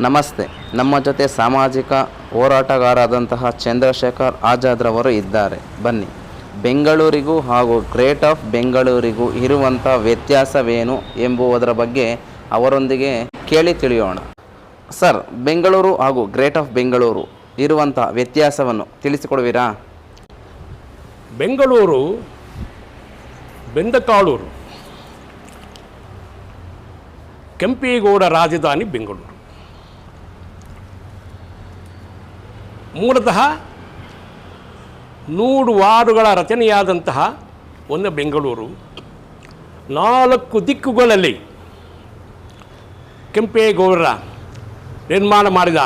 ನಮಸ್ತೆ. ನಮ್ಮ ಜೊತೆ ಸಾಮಾಜಿಕ ಹೋರಾಟಗಾರಾದಂತಹ ಚಂದ್ರಶೇಖರ್ ಆಜಾದ್ರವರು ಇದ್ದಾರೆ. ಬನ್ನಿ. ಬೆಂಗಳೂರಿಗೂ ಹಾಗೂ ಗ್ರೇಟ್ ಆಫ್ ಬೆಂಗಳೂರಿಗೂ ಇರುವಂಥ ವ್ಯತ್ಯಾಸವೇನು ಎಂಬುವುದರ ಬಗ್ಗೆ ಅವರೊಂದಿಗೆ ಕೇಳಿ ತಿಳಿಯೋಣ. ಸರ್, ಬೆಂಗಳೂರು ಹಾಗೂ ಗ್ರೇಟ್ ಆಫ್ ಬೆಂಗಳೂರು ಇರುವಂಥ ವ್ಯತ್ಯಾಸವನ್ನು ತಿಳಿಸಿಕೊಡುವಿರಾ? ಬೆಂಗಳೂರು ಬೆಂದಕಾಳೂರು, ಕೆಂಪೇಗೌಡ ರಾಜಧಾನಿ ಬೆಂಗಳೂರು. ಮೂಲತಃ ನೂರು ವಾರುಗಳ ರಚನೆಯಾದಂತಹ ಒಂದು ಬೆಂಗಳೂರು. ನಾಲ್ಕು ದಿಕ್ಕುಗಳಲ್ಲಿ ಕೆಂಪೇಗೌಡರ ನಿರ್ಮಾಣ ಮಾಡಿದ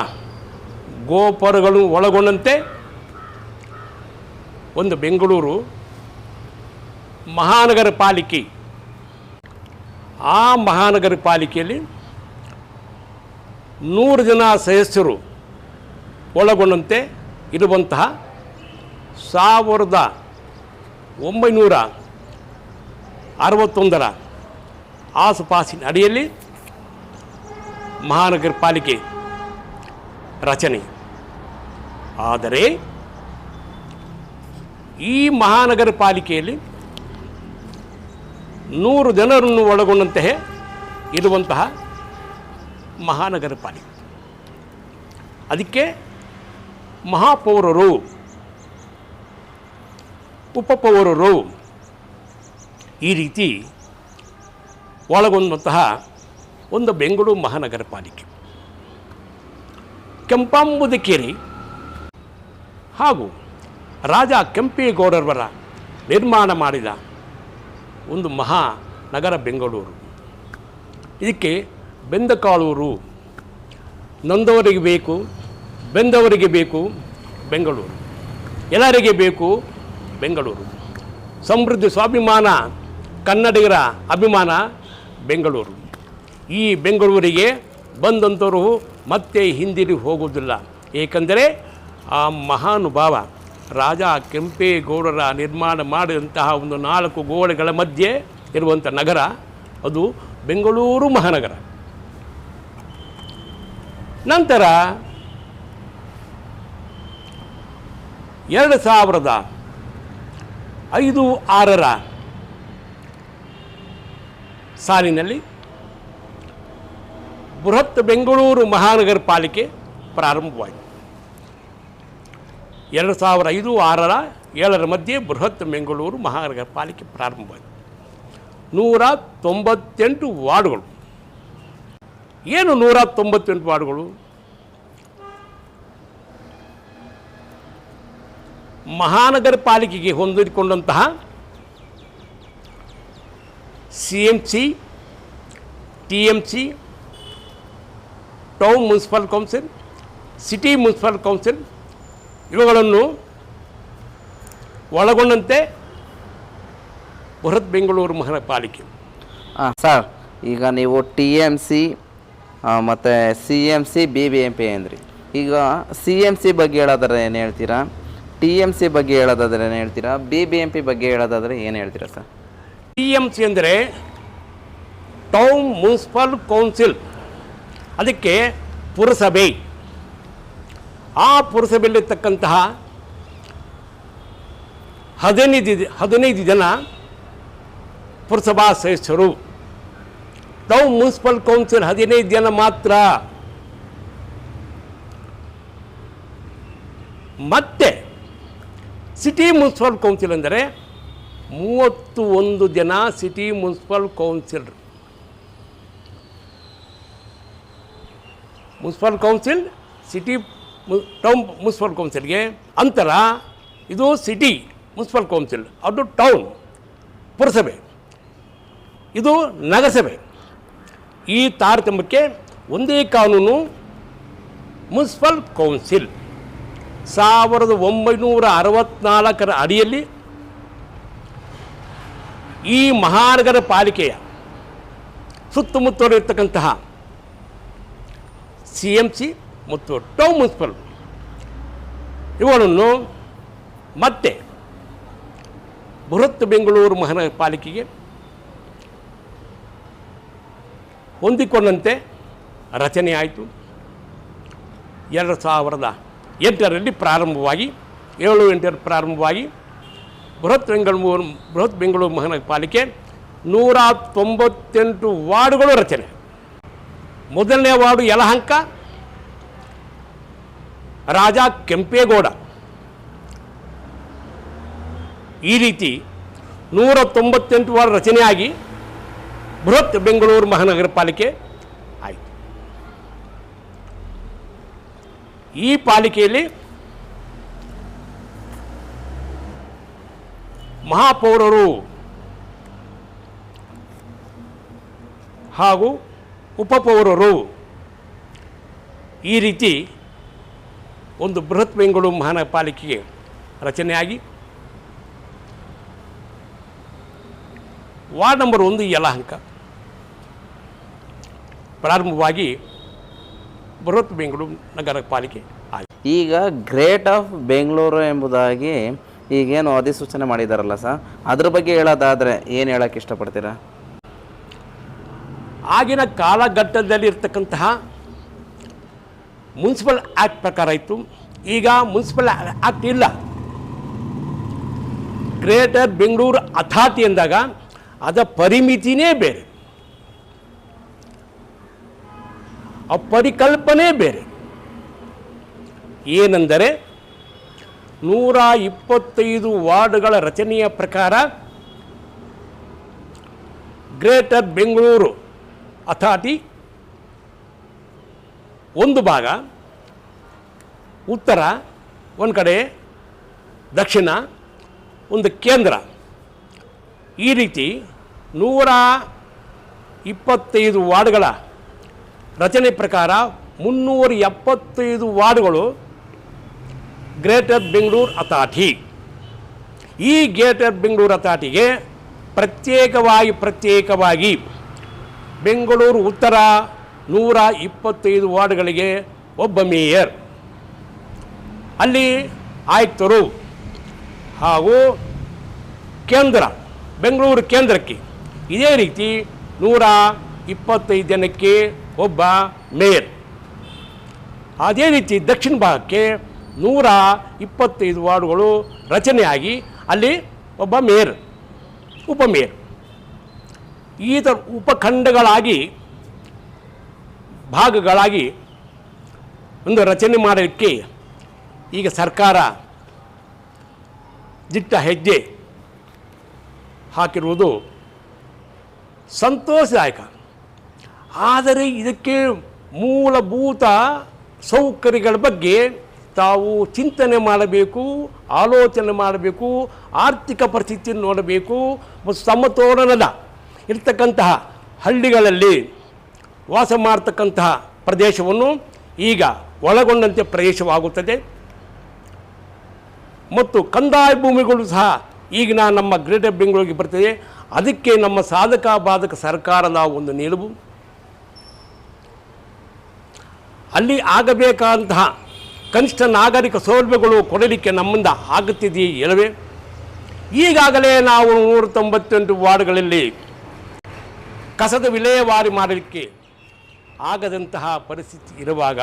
ಗೋಪುರಗಳು ಒಳಗೊಂಡಂತೆ ಒಂದು ಬೆಂಗಳೂರು ಮಹಾನಗರ ಪಾಲಿಕೆ. ಆ ಮಹಾನಗರ ಪಾಲಿಕೆಯಲ್ಲಿ ನೂರು ಜನ ಸದಸ್ಯರು ಒಳಗೊಂಡಂತೆ ಇರುವಂತಹ ಸಾವಿರದ ಒಂಬೈನೂರ ಅರವತ್ತೊಂದರ ಆಸುಪಾಸಿನ ಅಡಿಯಲ್ಲಿ ಮಹಾನಗರ ಪಾಲಿಕೆ ರಚನೆ. ಆದರೆ ಈ ಮಹಾನಗರ ಪಾಲಿಕೆಯಲ್ಲಿ ನೂರು ಜನರನ್ನು ಒಳಗೊಂಡಂತಹ ಇರುವಂತಹ ಮಹಾನಗರ ಪಾಲಿಕೆ. ಅದಕ್ಕೆ ಮಹಾಪೌರರು, ಉಪಪೌರರು ಈ ರೀತಿ ಒಳಗೊಂಡಂತಹ ಒಂದು ಬೆಂಗಳೂರು ಮಹಾನಗರ ಪಾಲಿಕೆ. ಕೆಂಪಾಂಬುದಕೇರಿ ಹಾಗೂ ರಾಜ ಕೆಂಪೇಗೌಡರವರ ನಿರ್ಮಾಣ ಮಾಡಿದ ಒಂದು ಮಹಾ ನಗರ ಬೆಂಗಳೂರು. ಇದಕ್ಕೆ ಬೆಂದಕಾಳೂರು, ನಂದವರಿಗೆ ಬೇಕು ಬೆಂದವರಿಗೆ ಬೇಕು ಬೆಂಗಳೂರು. ಎಲ್ಲರಿಗೆ ಬೇಕು ಬೆಂಗಳೂರು. ಸಮೃದ್ಧಿ, ಸ್ವಾಭಿಮಾನ, ಕನ್ನಡಿಗರ ಅಭಿಮಾನ ಬೆಂಗಳೂರು. ಈ ಬೆಂಗಳೂರಿಗೆ ಬಂದಂಥವರು ಮತ್ತೆ ಹಿಂದಿರಿ ಹೋಗುವುದಿಲ್ಲ. ಏಕೆಂದರೆ ಆ ಮಹಾನುಭಾವ ರಾಜ ಕೆಂಪೇಗೌಡರ ನಿರ್ಮಾಣ ಮಾಡಿದಂತಹ ಒಂದು ನಾಲ್ಕು ಗೋಡೆಗಳ ಮಧ್ಯೆ ಇರುವಂಥ ನಗರ ಅದು ಬೆಂಗಳೂರು ಮಹಾನಗರ. ನಂತರ ಎರಡು ಸಾವಿರದ ಐದು ಆರರ ಸಾಲಿನಲ್ಲಿ ಬೃಹತ್ ಬೆಂಗಳೂರು ಮಹಾನಗರ ಪಾಲಿಕೆ ಪ್ರಾರಂಭವಾಯಿತು. ಎರಡು ಸಾವಿರ ಐದು ಆರರ ಏಳರ ಮಧ್ಯೆ ಬೃಹತ್ ಬೆಂಗಳೂರು ಮಹಾನಗರ ಪಾಲಿಕೆ ಪ್ರಾರಂಭವಾಯಿತು. ನೂರ ತೊಂಬತ್ತೆಂಟು ವಾರ್ಡ್ಗಳು. ಏನು ನೂರ ತೊಂಬತ್ತೆಂಟು ವಾರ್ಡ್ಗಳು? ಮಹಾನಗರ ಪಾಲಿಕೆಗೆ ಹೊಂದಿಕೊಂಡಂತಹ C M C, T M C, town municipal council, city municipal council ಇವುಗಳನ್ನು ಒಳಗೊಂಡಂತೆ ಬೃಹತ್ ಬೆಂಗಳೂರು ಮಹಾನಗರ ಪಾಲಿಕೆ ಹಾಂ ಸರ್, ಈಗ ನೀವು ಟಿ ಎಂ ಸಿ ಮತ್ತು C M C, B B M P ಅಂದ್ರಿ. ಈಗ ಸಿ ಎಂ ಸಿ ಬಗ್ಗೆ ಹೇಳೋದ್ರೆ ಏನು ಹೇಳ್ತೀರಾ? ಟಿ ಎಂ ಸಿ ಬಗ್ಗೆ ಹೇಳೋದಾದ್ರೆ ಏನು ಹೇಳ್ತೀರಾ? ಬಿ ಬಿ ಎಂ ಪಿ ಬಗ್ಗೆ ಹೇಳೋದಾದ್ರೆ ಏನು ಹೇಳ್ತೀರಾ ಸರ್? ಟಿ ಎಂ ಸಿ ಅಂದರೆ ಟೌನ್ ಮುನ್ಸಿಪಲ್ ಕೌನ್ಸಿಲ್ ಅದಕ್ಕೆ ಪುರಸಭೆ. ಆ ಪುರಸಭೆಯಲ್ಲಿರ್ತಕ್ಕಂತಹ ಹದಿನೈದು ಹದಿನೈದು ಜನ ಪುರಸಭಾ ಸದಸ್ಯರು ಟೌನ್ ಮುನ್ಸಿಪಲ್ ಕೌನ್ಸಿಲ್ ಹದಿನೈದು ಜನ ಮಾತ್ರ. ಮತ್ತೆ ಸಿಟಿ ಮುನ್ಸಿಪಲ್ ಕೌನ್ಸಿಲ್ ಅಂದರೆ ಮೂವತ್ತು ಒಂದು ಜನ city municipal council municipal council, city town municipal ಕೌನ್ಸಿಲ್ಗೆ ಅಂತರ ಇದು ಸಿಟಿ ಮುನ್ಸಿಪಲ್ ಕೌನ್ಸಿಲ್, ಅದು ಟೌನ್, ಪುರಸಭೆ. ಇದು ನಗರಸಭೆ. ಈ ತಾರತಮ್ಯಕ್ಕೆ ಒಂದೇ ಕಾನೂನು ಮುನ್ಸಿಪಲ್ ಕೌನ್ಸಿಲ್. ಸಾವಿರದ ಒಂಬೈನೂರ ಅರವತ್ನಾಲ್ಕರ ಅಡಿಯಲ್ಲಿ ಈ ಮಹಾನಗರ ಪಾಲಿಕೆಯ ಸುತ್ತಮುತ್ತಲಿರ್ತಕ್ಕಂತಹ ಸಿ ಎಂ ಸಿ ಮತ್ತು ಟೌನ್ ಮುನ್ಸಿಪಲ್ ಇವುಗಳನ್ನು ಮತ್ತೆ ಬೃಹತ್ ಬೆಂಗಳೂರು ಮಹಾನಗರ ಪಾಲಿಕೆಗೆ ಹೊಂದಿಕೊಂಡಂತೆ ರಚನೆ ಆಯಿತು ಎರಡು ಸಾವಿರದ ಎಂಟರಲ್ಲಿ ಪ್ರಾರಂಭವಾಗಿ, ಏಳು ಎಂಟರಲ್ಲಿ ಪ್ರಾರಂಭವಾಗಿ, ಬೃಹತ್ ಬೆಂಗಳೂರು ಬೃಹತ್ ಬೆಂಗಳೂರು ಮಹಾನಗರ ಪಾಲಿಕೆ ನೂರ ತೊಂಬತ್ತೆಂಟು ವಾರ್ಡುಗಳು ರಚನೆ. ಮೊದಲನೇ ವಾರ್ಡು ಯಲಹಂಕ, ರಾಜ ಕೆಂಪೇಗೌಡ. ಈ ರೀತಿ ನೂರ ತೊಂಬತ್ತೆಂಟು ವಾರ್ಡ್ ರಚನೆಯಾಗಿ ಬೃಹತ್ ಬೆಂಗಳೂರು ಮಹಾನಗರ ಪಾಲಿಕೆ ಈ ಪಾಲಿಕೆಯಲ್ಲಿ ಮಹಾಪೌರರು ಹಾಗೂ ಉಪಪೌರರು ಈ ರೀತಿ ಒಂದು ಬೃಹತ್ ಬೆಂಗಳೂರು ಮಹಾನಗರ ಪಾಲಿಕೆಗೆ ರಚನೆಯಾಗಿ ವಾರ್ಡ್ ನಂಬರ್ ಒಂದು ಯಲಹಂಕ ಪ್ರಾರಂಭವಾಗಿ ಬೃಹತ್ ಬೆಂಗಳೂರು ನಗರ ಪಾಲಿಕೆ ಆಗಿದೆ ಈಗ ಗ್ರೇಟ್ ಆಫ್ ಬೆಂಗಳೂರು ಎಂಬುದಾಗಿ ಈಗೇನು ಅಧಿಸೂಚನೆ ಮಾಡಿದಾರಲ್ಲ ಸರ್? ಅದ್ರ ಬಗ್ಗೆ ಹೇಳೋದಾದರೆ ಏನು ಹೇಳಕ್ಕೆ ಇಷ್ಟಪಡ್ತೀರಾ? ಆಗಿನ ಕಾಲಘಟ್ಟದಲ್ಲಿ ಇರ್ತಕ್ಕಂತಹ ಮುನ್ಸಿಪಲ್ ಆ್ಯಕ್ಟ್ ಪ್ರಕಾರ ಇತ್ತು. ಈಗ ಮುನ್ಸಿಪಲ್ ಆ್ಯಕ್ಟ್ ಇಲ್ಲ. ಗ್ರೇಟರ್ ಬೆಂಗಳೂರು ಅಥಾತಿ ಎಂದಾಗ ಅದರ ಪರಿಮಿತಿನೇ ಬೇರೆ. ಆ ಪರಿಕಲ್ಪನೆ ಬೇರೆ. ಏನೆಂದರೆ ನೂರ ಇಪ್ಪತ್ತೈದು ವಾರ್ಡ್ಗಳ ರಚನೆಯ ಪ್ರಕಾರ ಗ್ರೇಟರ್ ಬೆಂಗಳೂರು ಅಥಾರಿಟಿ ಒಂದು ಭಾಗ, ಉತ್ತರ ಒಂದು ಕಡೆ, ದಕ್ಷಿಣ ಒಂದು ಕೇಂದ್ರ. ಈ ರೀತಿ ನೂರ ಇಪ್ಪತ್ತೈದು ವಾರ್ಡ್ಗಳ ರಚನೆ ಪ್ರಕಾರ ಮುನ್ನೂರ ಎಪ್ಪತ್ತೈದು ವಾರ್ಡ್ಗಳು ಗ್ರೇಟರ್ ಬೆಂಗಳೂರು ಅಥಾರಿಟಿ ಈ ಗ್ರೇಟರ್ ಬೆಂಗಳೂರು ಅಥಾಟಿಗೆ ಪ್ರತ್ಯೇಕವಾಗಿ ಪ್ರತ್ಯೇಕವಾಗಿ ಬೆಂಗಳೂರು ಉತ್ತರ ನೂರ ಇಪ್ಪತ್ತೈದು ವಾರ್ಡ್ಗಳಿಗೆ ಒಬ್ಬ ಮೇಯರ್. ಅಲ್ಲಿ ಆಯುಕ್ತರು ಹಾಗೂ ಕೇಂದ್ರ, ಬೆಂಗಳೂರು ಕೇಂದ್ರಕ್ಕೆ ಇದೇ ರೀತಿ ನೂರ ಇಪ್ಪತ್ತೈದು ಜನಕ್ಕೆ ಒಬ್ಬ ಮೇಯರ್. ಅದೇ ರೀತಿ ದಕ್ಷಿಣ ಭಾಗಕ್ಕೆ ನೂರ ಇಪ್ಪತ್ತೈದು ವಾರ್ಡುಗಳು ರಚನೆಯಾಗಿ ಅಲ್ಲಿ ಒಬ್ಬ ಮೇಯರ್ ಉಪಮೇಯರ್ ಈ ಥರ ಉಪಖಂಡಗಳಾಗಿ, ಭಾಗಗಳಾಗಿ ಒಂದು ರಚನೆ ಮಾಡಲಿಕ್ಕೆ ಈಗ ಸರ್ಕಾರ ದಿಟ್ಟ ಹೆಜ್ಜೆ ಹಾಕಿರುವುದು ಸಂತೋಷದಾಯಕ. ಆದರೆ ಇದಕ್ಕೆ ಮೂಲಭೂತ ಸೌಕರ್ಯಗಳ ಬಗ್ಗೆ ತಾವು ಚಿಂತನೆ ಮಾಡಬೇಕು, ಆಲೋಚನೆ ಮಾಡಬೇಕು, ಆರ್ಥಿಕ ಪರಿಸ್ಥಿತಿಯನ್ನು ನೋಡಬೇಕು. ಮತ್ತು ಸಮತೋಲನದ ಇರ್ತಕ್ಕಂತಹ ಹಳ್ಳಿಗಳಲ್ಲಿ ವಾಸ ಮಾಡ್ತಕ್ಕಂತಹ ಪ್ರದೇಶವನ್ನು ಈಗ ಒಳಗೊಂಡಂತೆ ಪ್ರದೇಶವಾಗುತ್ತದೆ. ಮತ್ತು ಕಂದಾಯ ಭೂಮಿಗಳು ಸಹ ಈಗಿನ ನಮ್ಮ ಗ್ರೇಟರ್ ಬೆಂಗಳೂರಿಗೆ ಬರ್ತದೆ. ಅದಕ್ಕೆ ನಮ್ಮ ಸಾಧಕ ಬಾಧಕ ಸರ್ಕಾರದ ಒಂದು ನಿಲುವು ಅಲ್ಲಿ ಆಗಬೇಕಾದಂತಹ ಕನಿಷ್ಠ ನಾಗರಿಕ ಸೌಲಭ್ಯಗಳು ಕೊಡಲಿಕ್ಕೆ ನಮ್ಮಿಂದ ಆಗುತ್ತಿದೆಯೇ ಇಲ್ಲವೇ? ಈಗಾಗಲೇ ನಾವು ನೂರ ತೊಂಬತ್ತೆಂಟು ವಾರ್ಡ್ಗಳಲ್ಲಿ ಕಸದ ವಿಲೇವಾರಿ ಮಾಡಲಿಕ್ಕೆ ಆಗದಂತಹ ಪರಿಸ್ಥಿತಿ ಇರುವಾಗ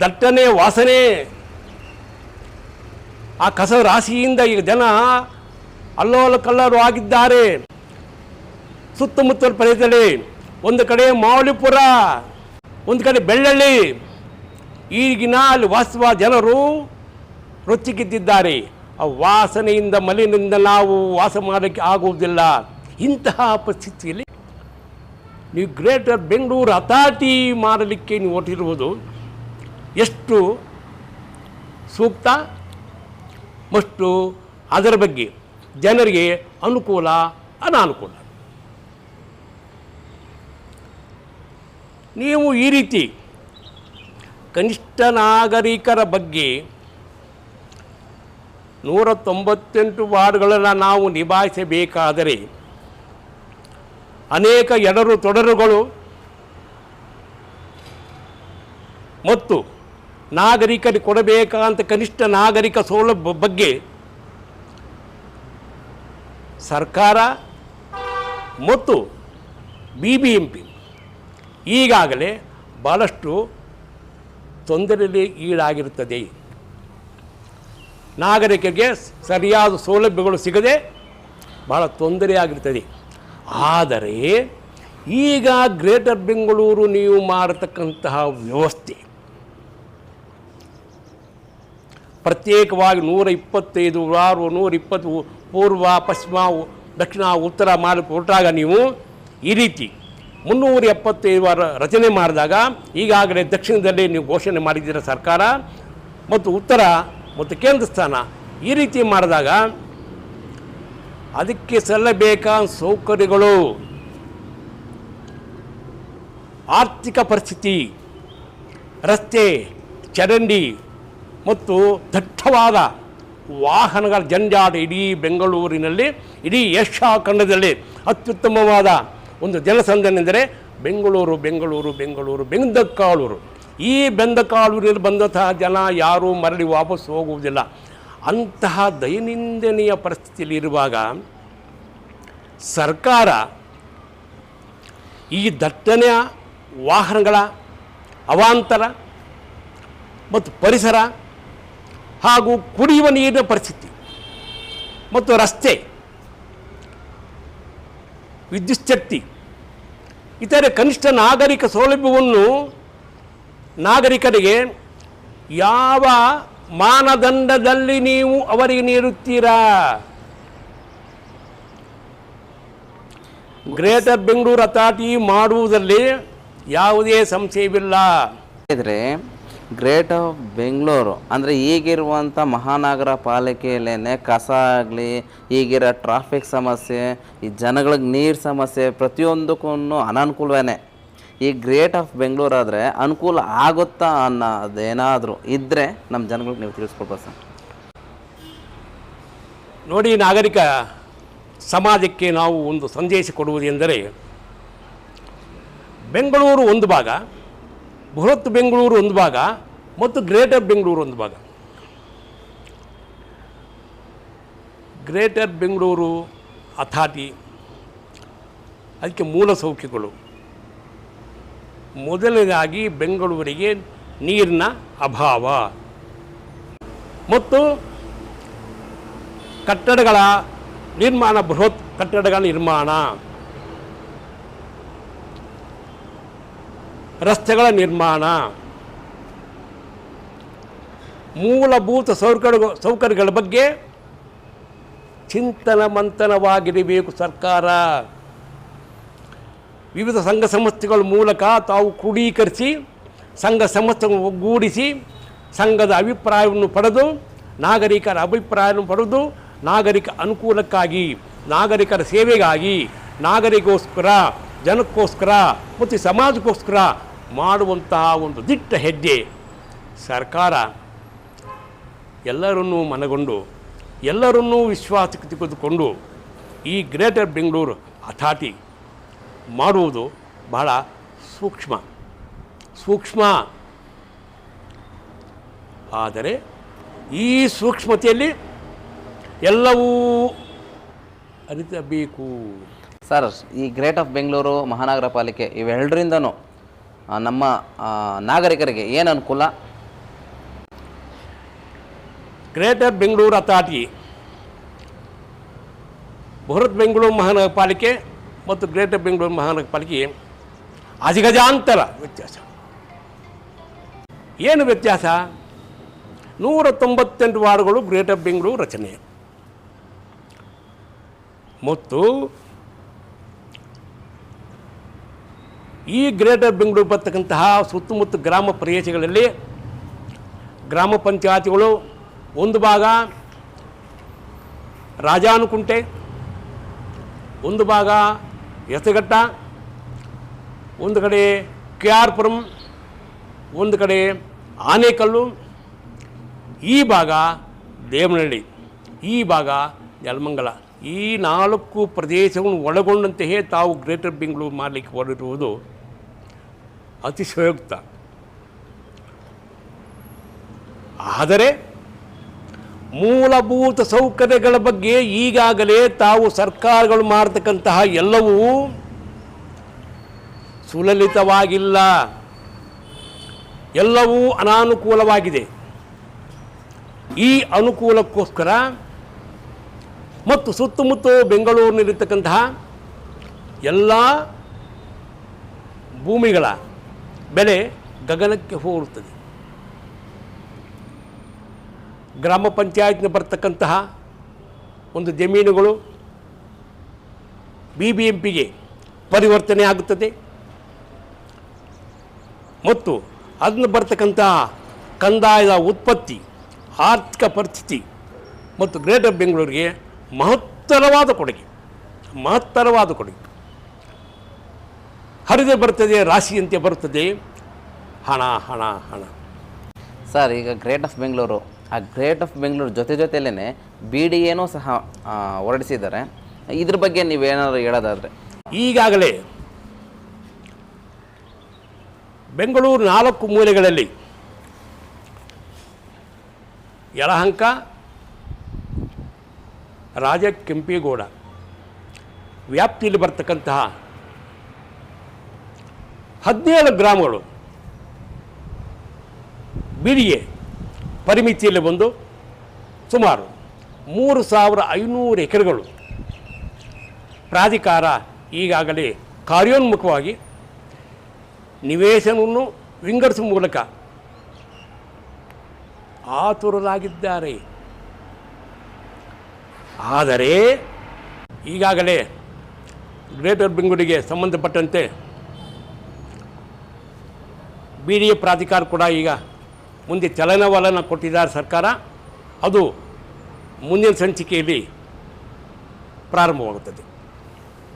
ದಟ್ಟನೆ ವಾಸನೆ, ಆ ಕಸ ರಾಶಿಯಿಂದ ಈಗ ಜನ ಅಲ್ಲೋಲ ಕಲ್ಲರು ಆಗಿದ್ದಾರೆ. ಸುತ್ತಮುತ್ತಲ ಪ್ರದೇಶದಲ್ಲಿ ಒಂದು ಕಡೆ ಮಾವಳಿಪುರ ಒಂದು ಕಡೆ ಬೆಳ್ಳಳ್ಳಿ ಈಗಿನ ಅಲ್ಲಿ ವಾಸುವ ಜನರು ರೊಚ್ಚಿಗಿದ್ದಿದ್ದಾರೆ. ಆ ವಾಸನೆಯಿಂದ, ಮಲಿನಿಂದ ನಾವು ವಾಸ ಮಾಡೋಕ್ಕೆ ಆಗುವುದಿಲ್ಲ. ಇಂತಹ ಪರಿಸ್ಥಿತಿಯಲ್ಲಿ ನೀವು ಗ್ರೇಟರ್ ಬೆಂಗಳೂರು ಹತಾಟಿ ಮಾಡಲಿಕ್ಕೆ ನೀವು ಹೊರಟಿರುವುದು ಎಷ್ಟು ಸೂಕ್ತ ಮತ್ತು ಅದರ ಬಗ್ಗೆ ಜನರಿಗೆ ಅನುಕೂಲ, ಅನಾನುಕೂಲ. ನೀವು ಈ ರೀತಿ ಕನಿಷ್ಠ ನಾಗರಿಕರ ಬಗ್ಗೆ ನೂರ ತೊಂಬತ್ತೆಂಟು ವಾರ್ಡ್ಗಳನ್ನು ನಾವು ನಿಭಾಯಿಸಬೇಕಾದರೆ ಅನೇಕ ಎಡರು ತೊಡರುಗಳು ಮತ್ತು ನಾಗರಿಕರಿಗೆ ಕೊಡಬೇಕಾದಂಥ ಕನಿಷ್ಠ ನಾಗರಿಕ ಸೌಲಭ್ಯ ಬಗ್ಗೆ ಸರ್ಕಾರ ಮತ್ತು ಬಿ ಬಿ ಎಂ ಪಿ ಈಗಾಗಲೇ ಭಾಳಷ್ಟು ತೊಂದರೆಯಲ್ಲಿ ಈಡಾಗಿರುತ್ತದೆ. ನಾಗರಿಕರಿಗೆ ಸರಿಯಾದ ಸೌಲಭ್ಯಗಳು ಸಿಗದೆ ಭಾಳ ತೊಂದರೆಯಾಗಿರ್ತದೆ ಆದರೆ ಈಗ ಗ್ರೇಟರ್ ಬೆಂಗಳೂರು ನೀವು ಮಾಡತಕ್ಕಂತಹ ವ್ಯವಸ್ಥೆ ಪ್ರತ್ಯೇಕವಾಗಿ ನೂರ ಇಪ್ಪತ್ತೈದು ವಾರು ನೂರ ಇಪ್ಪತ್ತು ಪೂರ್ವ, ಪಶ್ಚಿಮ, ದಕ್ಷಿಣ, ಉತ್ತರ ಮಾಡಿ ಕೊಟ್ಟಾಗ ನೀವು ಈ ರೀತಿ ಮುನ್ನೂರ ಎಪ್ಪತ್ತೈದು ವಾರ ರಚನೆ ಮಾಡಿದಾಗ ಈಗಾಗಲೇ ದಕ್ಷಿಣದಲ್ಲಿ ನೀವು ಘೋಷಣೆ ಮಾಡಿದ್ದೀರ ಸರ್ಕಾರ ಮತ್ತು ಉತ್ತರ ಮತ್ತು ಕೇಂದ್ರ ಸ್ಥಾನ ಈ ರೀತಿ ಮಾಡಿದಾಗ ಅದಕ್ಕೆ ಸಲ್ಲಬೇಕಾದ ಸೌಕರ್ಯಗಳು? ಆರ್ಥಿಕ ಪರಿಸ್ಥಿತಿ, ರಸ್ತೆ, ಚರಂಡಿ ಮತ್ತು ದಟ್ಟವಾದ ವಾಹನಗಳ ಜಂಜಾಟ ಇಡೀ ಬೆಂಗಳೂರಿನಲ್ಲಿ, ಇಡೀ ಏಷ್ಯಾ ಖಂಡದಲ್ಲಿ ಅತ್ಯುತ್ತಮವಾದ ಒಂದು ಜನಸಂಘನೆಂದರೆ ಬೆಂಗಳೂರು ಬೆಂಗಳೂರು ಬೆಂಗಳೂರು, ಬೆಂದಕಾಳೂರು. ಈ ಬೆಂದಕಾಳೂರಿನಲ್ಲಿ ಬಂದಂತಹ ಜನ ಯಾರೂ ಮರಳಿ ವಾಪಸ್ ಹೋಗುವುದಿಲ್ಲ. ಅಂತಹ ದೈನಂದಿನೆಯ ಪರಿಸ್ಥಿತಿಯಲ್ಲಿ ಇರುವಾಗ ಸರ್ಕಾರ ಈ ದಟ್ಟಣೆಯ ವಾಹನಗಳ ಅವಾಂತರ ಮತ್ತು ಪರಿಸರ ಹಾಗೂ ಕುಡಿಯುವ ನೀರಿನ ಪರಿಸ್ಥಿತಿ ಮತ್ತು ರಸ್ತೆ ವಿದ್ಯುತ್ ಶಕ್ತಿ. ಇತರೆ ಕನಿಷ್ಠ ನಾಗರಿಕ ಸೌಲಭ್ಯವನ್ನು ನಾಗರಿಕರಿಗೆ ಯಾವ ಮಾನದಂಡದಲ್ಲಿ ನೀವು ಅವರಿಗೆ ನೀಡುತ್ತೀರಾ? ಗ್ರೇಟರ್ ಬೆಂಗಳೂರು ಅಥಾರಿಟಿ ಮಾಡುವುದರಲ್ಲಿ ಯಾವುದೇ ಸಂಶಯವಿಲ್ಲ. ಇದ್ರೆ ಗ್ರೇಟ್ ಬೆಂಗಳೂರು. ಅಂದರೆ ಈಗಿರುವಂಥ ಮಹಾನಗರ ಪಾಲಿಕೆಯಲ್ಲೇ ಕಸ ಆಗಲಿ, ಈಗಿರೋ ಟ್ರಾಫಿಕ್ ಸಮಸ್ಯೆ, ಈ ಜನಗಳಿಗೆ ನೀರು ಸಮಸ್ಯೆ ಪ್ರತಿಯೊಂದಕ್ಕೂ ಅನನುಕೂಲವೇ ಈ ಗ್ರೇಟ್ ಆಫ್ ಬೆಂಗಳೂರು ಆದರೆ ಅನುಕೂಲ ಆಗುತ್ತಾ ಅನ್ನೋದೇನಾದರೂ ಇದ್ದರೆ ನಮ್ಮ ಜನಗಳಿಗೆ ನೀವು ತಿಳಿಸ್ಕೊಡ್ಬೋದು ಸರ್. ನೋಡಿ ನಾಗರಿಕ ಸಮಾಜಕ್ಕೆ ನಾವು ಒಂದು ಸಂದೇಶ ಕೊಡುವುದೆಂದರೆ ಬೆಂಗಳೂರು ಒಂದು ಭಾಗ ಬೃಹತ್ ಬೆಂಗಳೂರು ಒಂದು ಭಾಗ ಮತ್ತು ಗ್ರೇಟರ್ ಬೆಂಗಳೂರು ಒಂದು ಭಾಗ. ಗ್ರೇಟರ್ ಬೆಂಗಳೂರು ಅಥಾರಿಟಿ ಅದಕ್ಕೆ ಮೂಲ ಸೌಖ್ಯಗಳು. ಮೊದಲನೇದಾಗಿ ಬೆಂಗಳೂರಿಗೆ ನೀರಿನ ಅಭಾವ. ಮತ್ತು ಕಟ್ಟಡಗಳ ನಿರ್ಮಾಣ, ಬೃಹತ್ ಕಟ್ಟಡಗಳ ನಿರ್ಮಾಣ. ರಸ್ತೆಗಳ ನಿರ್ಮಾಣ. ಮೂಲಭೂತ ಸೌಕರ್ಯ ಸೌಕರ್ಯಗಳ ಬಗ್ಗೆ ಚಿಂತನ ಮಂಥನವಾಗಿರಬೇಕು ಸರ್ಕಾರ. ವಿವಿಧ ಸಂಘ ಸಂಸ್ಥೆಗಳ ಮೂಲಕ ತಾವು ಕ್ರೋಢೀಕರಿಸಿ ಸಂಘ ಸಂಸ್ಥೆಗಳನ್ನು ಒಗ್ಗೂಡಿಸಿ, ಸಂಘದ ಅಭಿಪ್ರಾಯವನ್ನು ಪಡೆದು, ನಾಗರಿಕರ ಅಭಿಪ್ರಾಯವನ್ನು ಪಡೆದು, ನಾಗರಿಕ ಅನುಕೂಲಕ್ಕಾಗಿ, ನಾಗರಿಕರ ಸೇವೆಗಾಗಿ, ನಾಗರಿಕೋಸ್ಕರ, ಜನಕ್ಕೋಸ್ಕರ, ಮತ್ತು ಸಮಾಜಕ್ಕೋಸ್ಕರ ಮಾಡುವಂತಹ ಒಂದು ದಿಟ್ಟ ಹೆಜ್ಜೆ ಸರ್ಕಾರ ಎಲ್ಲರನ್ನೂ ಮನಗೊಂಡು, ಎಲ್ಲರನ್ನೂ ವಿಶ್ವಾಸಕ್ಕೆ ತೆಗೆದುಕೊಂಡು ಈ ಗ್ರೇಟರ್ ಬೆಂಗಳೂರು ಅಥಾಟಿ ಮಾಡುವುದು ಬಹಳ ಸೂಕ್ಷ್ಮ. ಸೂಕ್ಷ್ಮ. ಆದರೆ ಈ ಸೂಕ್ಷ್ಮತೆಯಲ್ಲಿ ಎಲ್ಲವೂ ಅರಿತಬೇಕು. ಸರ್ ಈ ಗ್ರೇಟ್ ಆಫ್ ಬೆಂಗಳೂರು ಮಹಾನಗರ ಪಾಲಿಕೆ ಇವೆರಡರಿಂದನೂ ನಮ್ಮ ನಾಗರಿಕರಿಗೆ ಏನು ಅನುಕೂಲ? ಗ್ರೇಟರ್ ಬೆಂಗಳೂರು ಅಥಾರಿಟಿ, ಬೃಹತ್ ಬೆಂಗಳೂರು ಮಹಾನಗರ ಪಾಲಿಕೆ ಮತ್ತು ಗ್ರೇಟರ್ ಬೆಂಗಳೂರು ಮಹಾನಗರ ಪಾಲಿಕೆ ಅಜಗಜಾಂತರ ವ್ಯತ್ಯಾಸ. ಏನು ವ್ಯತ್ಯಾಸ? ನೂರ ತೊಂಬತ್ತೆಂಟು ವಾರ್ಡ್ಗಳು ಗ್ರೇಟರ್ ಬೆಂಗಳೂರು ರಚನೆ. ಮತ್ತು ಈ ಗ್ರೇಟರ್ ಬೆಂಗಳೂರು ಬರ್ತಕ್ಕಂತಹ ಸುತ್ತಮುತ್ತ ಗ್ರಾಮ ಪ್ರದೇಶಗಳಲ್ಲಿ ಗ್ರಾಮ ಪಂಚಾಯತಿಗಳು ಒಂದು ಭಾಗ ರಾಜಾನುಕುಂಟೆ, ಒಂದು ಭಾಗ ಎಸಗಟ್ಟ, ಒಂದು ಕಡೆ ಕೆ ಆರ್ ಪುರಂ ಒಂದು ಕಡೆ ಆನೇಕಲ್ಲು, ಈ ಭಾಗ ದೇವನಹಳ್ಳಿ, ಈ ಭಾಗ ಯಲಮಂಗಲ ಈ ನಾಲ್ಕು ಪ್ರದೇಶಗಳನ್ನು ಒಳಗೊಂಡಂತೆಯೇ ತಾವು ಗ್ರೇಟರ್ ಬೆಂಗಳೂರು ಮಾಡಲಿಕ್ಕೆ ಹೊರಟಿರುವುದು ಅತಿಶಯೋಕ್ತ. ಆದರೆ ಮೂಲಭೂತ ಸೌಕರ್ಯಗಳ ಬಗ್ಗೆ ಈಗಾಗಲೇ ತಾವು ಸರ್ಕಾರಗಳು ಮಾಡತಕ್ಕಂತಹ ಎಲ್ಲವೂ ಸುಲಲಿತವಾಗಿಲ್ಲ. ಎಲ್ಲವೂ ಅನಾನುಕೂಲವಾಗಿದೆ. ಈ ಅನುಕೂಲಕ್ಕೋಸ್ಕರ ಮತ್ತು ಸುತ್ತಮುತ್ತ ಬೆಂಗಳೂರಿನಲ್ಲಿರ್ತಕ್ಕಂತಹ ಎಲ್ಲ ಭೂಮಿಗಳ ಬೆಲೆ ಗಗನಕ್ಕೆ ಹೋಗುತ್ತದೆ ಗ್ರಾಮ ಪಂಚಾಯತ್ನ ಬರ್ತಕ್ಕಂತಹ ಒಂದು ಜಮೀನುಗಳು ಬಿ ಬಿ ಎಂ ಪಿಗೆ ಪರಿವರ್ತನೆ ಆಗುತ್ತದೆ. ಮತ್ತು ಅದನ್ನು ಬರ್ತಕ್ಕಂತಹ ಕಂದಾಯದ ಉತ್ಪತ್ತಿ, ಆರ್ಥಿಕ ಪರಿಸ್ಥಿತಿ ಮತ್ತು ಗ್ರೇಟರ್ ಬೆಂಗಳೂರಿಗೆ ಮಹತ್ತರವಾದ ಕೊಡುಗೆ ಮಹತ್ತರವಾದ ಕೊಡುಗೆ. ಹರಿದು ಬರ್ತದೆ ರಾಶಿಯಂತೆ ಬರ್ತದೆ ಹಣ ಹಣ ಹಣ. ಸರ್ ಈಗ ಗ್ರೇಟ್ ಆಫ್ ಬೆಂಗಳೂರು ಆ ಗ್ರೇಟ್ ಆಫ್ ಬೆಂಗಳೂರು ಜೊತೆ ಜೊತೆಯಲ್ಲೇ ಬಿ ಡಿ ಎನೂ ಸಹ ಹೊರಡಿಸಿದ್ದಾರೆ. ಇದ್ರ ಬಗ್ಗೆ ನೀವೇನಾದ್ರು ಹೇಳೋದಾದರೆ. ಈಗಾಗಲೇ ಬೆಂಗಳೂರು ನಾಲ್ಕು ಮೂಲೆಗಳಲ್ಲಿ ಯಲಹಂಕ ರಾಜ ಕೆಂಪೇಗೌಡ ವ್ಯಾಪ್ತಿಯಲ್ಲಿ ಬರ್ತಕ್ಕಂತಹ ಹದಿನೇಳು ಗ್ರಾಮಗಳು. ಬಿಡಿಎ ಪರಿಮಿತಿಯಲ್ಲಿ ಬಂದು ಸುಮಾರು ಮೂರು ಸಾವಿರ ಐನೂರು ಎಕರೆಗಳು. ಪ್ರಾಧಿಕಾರ ಈಗಾಗಲೇ ಕಾರ್ಯೋನ್ಮುಖವಾಗಿ ನಿವೇಶನವನ್ನು ವಿಂಗಡಿಸುವ ಮೂಲಕ ಆತುರರಾಗಿದ್ದಾರೆ. ಆದರೆ ಈಗಾಗಲೇ ಗ್ರೇಟರ್ ಬೆಂಗಳೂರಿಗೆ ಸಂಬಂಧಪಟ್ಟಂತೆ ಬಿ ಡಿ ಎ ಪ್ರಾಧಿಕಾರ ಕೂಡ ಈಗ ಮುಂದೆ ಚಲನವಲನ ಕೊಟ್ಟಿದ್ದಾರೆ ಸರ್ಕಾರ. ಅದು ಮುಂದಿನ ಸಂಚಿಕೆಯಲ್ಲಿ ಪ್ರಾರಂಭವಾಗುತ್ತದೆ.